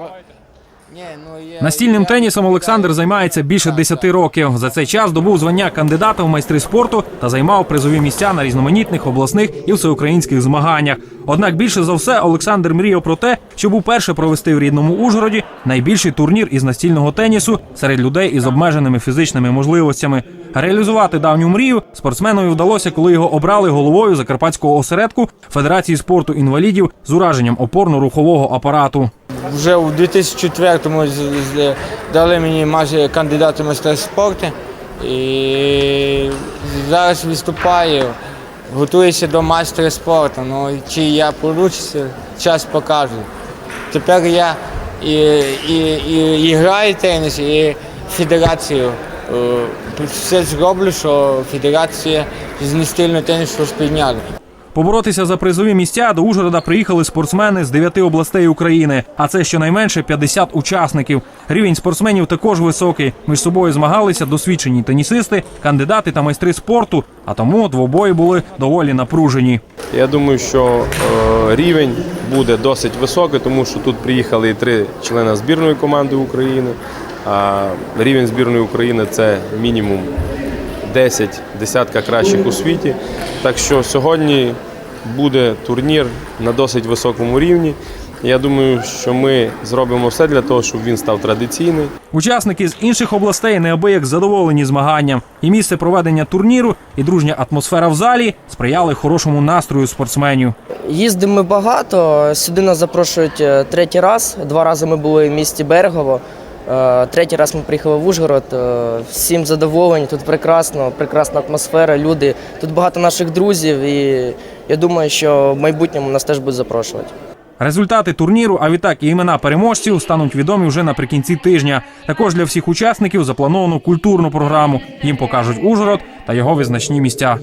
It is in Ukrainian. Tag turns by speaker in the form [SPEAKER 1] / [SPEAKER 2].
[SPEAKER 1] Ну,
[SPEAKER 2] Настільним тенісом Олександр займається більше 10 років. За цей час добув звання кандидата в майстри спорту та займав призові місця на різноманітних обласних і всеукраїнських змаганнях. Однак більше за все Олександр мріяв про те, щоб уперше провести в рідному Ужгороді найбільший турнір із настільного тенісу серед людей із обмеженими фізичними можливостями. Реалізувати давню мрію спортсменові вдалося, коли його обрали головою закарпатського осередку Федерації спорту інвалідів з ураженням опорно-рухового апарату.
[SPEAKER 1] Вже у 2004-му з- з- дали мені майже кандидата майстер спорту. І зараз виступаю, готуюся до майстра спорту. Ну, чи я вийду, час покаже. Тепер я і, і, і, і граю теніс, і федерацію. е, Все зроблю, що федерація з нестильного тенісу спійняла.
[SPEAKER 2] Поборотися за призові місця до Ужгорода приїхали спортсмени з дев'яти областей України, а це щонайменше 50 учасників. Рівень спортсменів також високий. Між собою змагалися досвідчені тенісисти, кандидати та майстри спорту. А тому двобої були доволі напружені.
[SPEAKER 3] Я думаю, що е, рівень буде досить високий, тому що тут приїхали і три члени збірної команди України. А рівень збірної України це мінімум 10 десятка кращих у світі. Так що сьогодні буде турнір на досить високому рівні. Я думаю, що ми зробимо все для того, щоб він став традиційний.
[SPEAKER 2] Учасники з інших областей неабияк задоволені змаганням. І місце проведення турніру, і дружня атмосфера в залі сприяли хорошому настрою спортсменів.
[SPEAKER 4] Їздимо ми багато. Сюди нас запрошують е, третій раз. Два рази ми були в місті Берегово. Е, Третій раз ми приїхали в Ужгород. Е, Всім задоволені. Тут прекрасно, прекрасна атмосфера, люди. Тут багато наших друзів, і я думаю, що в майбутньому нас теж будуть запрошувати.
[SPEAKER 2] Результати турніру, а відтак і імена переможців стануть відомі вже наприкінці тижня. Також для всіх учасників заплановано культурну програму. Їм покажуть Ужгород та його визначні місця.